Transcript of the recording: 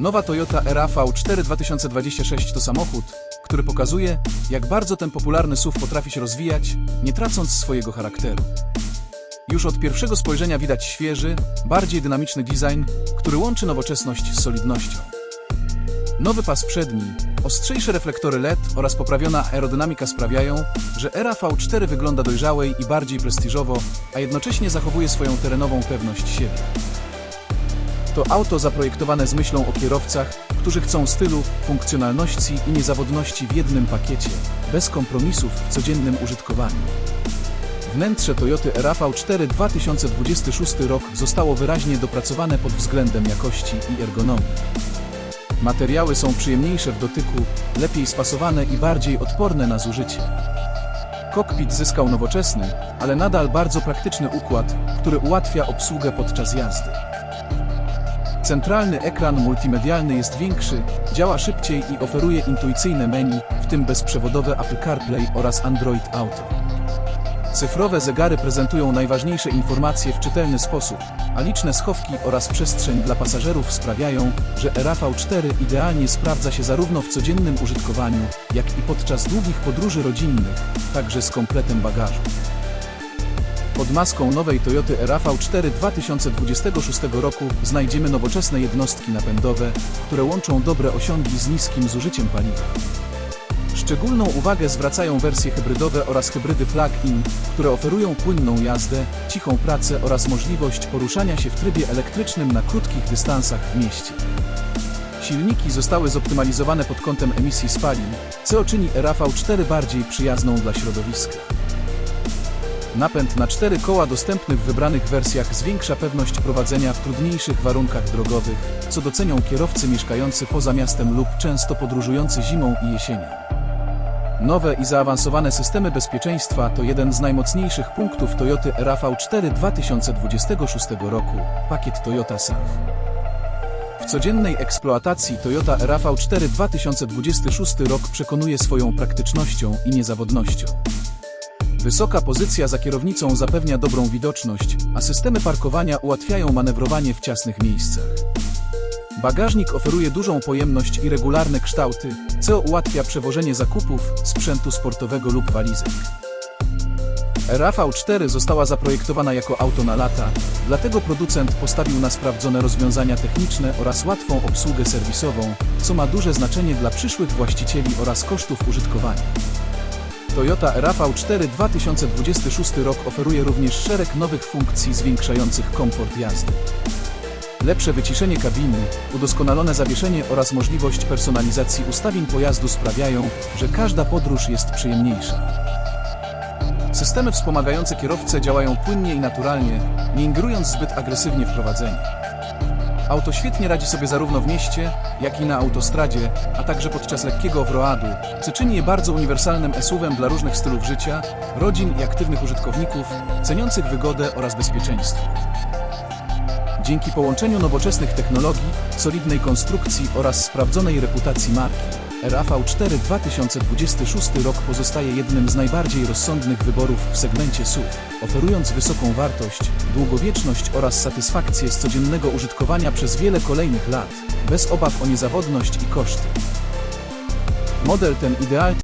Nowa Toyota RAV4 2026 to samochód, który pokazuje, jak bardzo ten popularny SUV potrafi się rozwijać, nie tracąc swojego charakteru. Już od pierwszego spojrzenia widać świeży, bardziej dynamiczny design, który łączy nowoczesność z solidnością. Nowy pas przedni, ostrzejsze reflektory LED oraz poprawiona aerodynamika sprawiają, że RAV4 wygląda dojrzałej i bardziej prestiżowo, a jednocześnie zachowuje swoją terenową pewność siebie. To auto zaprojektowane z myślą o kierowcach, którzy chcą stylu, funkcjonalności i niezawodności w jednym pakiecie, bez kompromisów w codziennym użytkowaniu. Wnętrze Toyoty RAV4 2026 rok zostało wyraźnie dopracowane pod względem jakości i ergonomii. Materiały są przyjemniejsze w dotyku, lepiej spasowane i bardziej odporne na zużycie. Kokpit zyskał nowoczesny, ale nadal bardzo praktyczny układ, który ułatwia obsługę podczas jazdy. Centralny ekran multimedialny jest większy, działa szybciej i oferuje intuicyjne menu, w tym bezprzewodowe Apple CarPlay oraz Android Auto. Cyfrowe zegary prezentują najważniejsze informacje w czytelny sposób, a liczne schowki oraz przestrzeń dla pasażerów sprawiają, że RAV4 idealnie sprawdza się zarówno w codziennym użytkowaniu, jak i podczas długich podróży rodzinnych, także z kompletem bagażu. Pod maską nowej Toyoty RAV4 2026 roku znajdziemy nowoczesne jednostki napędowe, które łączą dobre osiągi z niskim zużyciem paliwa. Szczególną uwagę zwracają wersje hybrydowe oraz hybrydy plug-in, które oferują płynną jazdę, cichą pracę oraz możliwość poruszania się w trybie elektrycznym na krótkich dystansach w mieście. Silniki zostały zoptymalizowane pod kątem emisji spalin, co czyni RAV4 bardziej przyjazną dla środowiska. Napęd na cztery koła dostępny w wybranych wersjach zwiększa pewność prowadzenia w trudniejszych warunkach drogowych, co docenią kierowcy mieszkający poza miastem lub często podróżujący zimą i jesienią. Nowe i zaawansowane systemy bezpieczeństwa to jeden z najmocniejszych punktów Toyoty RAV4 2026 roku, pakiet Toyota SAF. W codziennej eksploatacji Toyota RAV4 2026 rok przekonuje swoją praktycznością i niezawodnością. Wysoka pozycja za kierownicą zapewnia dobrą widoczność, a systemy parkowania ułatwiają manewrowanie w ciasnych miejscach. Bagażnik oferuje dużą pojemność i regularne kształty, co ułatwia przewożenie zakupów, sprzętu sportowego lub walizek. RAV4 została zaprojektowana jako auto na lata, dlatego producent postawił na sprawdzone rozwiązania techniczne oraz łatwą obsługę serwisową, co ma duże znaczenie dla przyszłych właścicieli oraz kosztów użytkowania. Toyota RAV4 2026 rok oferuje również szereg nowych funkcji zwiększających komfort jazdy. Lepsze wyciszenie kabiny, udoskonalone zawieszenie oraz możliwość personalizacji ustawień pojazdu sprawiają, że każda podróż jest przyjemniejsza. Systemy wspomagające kierowcę działają płynnie i naturalnie, nie ingerując zbyt agresywnie w prowadzenie. Auto świetnie radzi sobie zarówno w mieście, jak i na autostradzie, a także podczas lekkiego offroadu, co czyni je bardzo uniwersalnym SUV-em dla różnych stylów życia, rodzin i aktywnych użytkowników, ceniących wygodę oraz bezpieczeństwo. Dzięki połączeniu nowoczesnych technologii, solidnej konstrukcji oraz sprawdzonej reputacji marki, RAV4 2026 rok pozostaje jednym z najbardziej rozsądnych wyborów w segmencie SUV, oferując wysoką wartość, długowieczność oraz satysfakcję z codziennego użytkowania przez wiele kolejnych lat, bez obaw o niezawodność i koszty. Model ten idealnie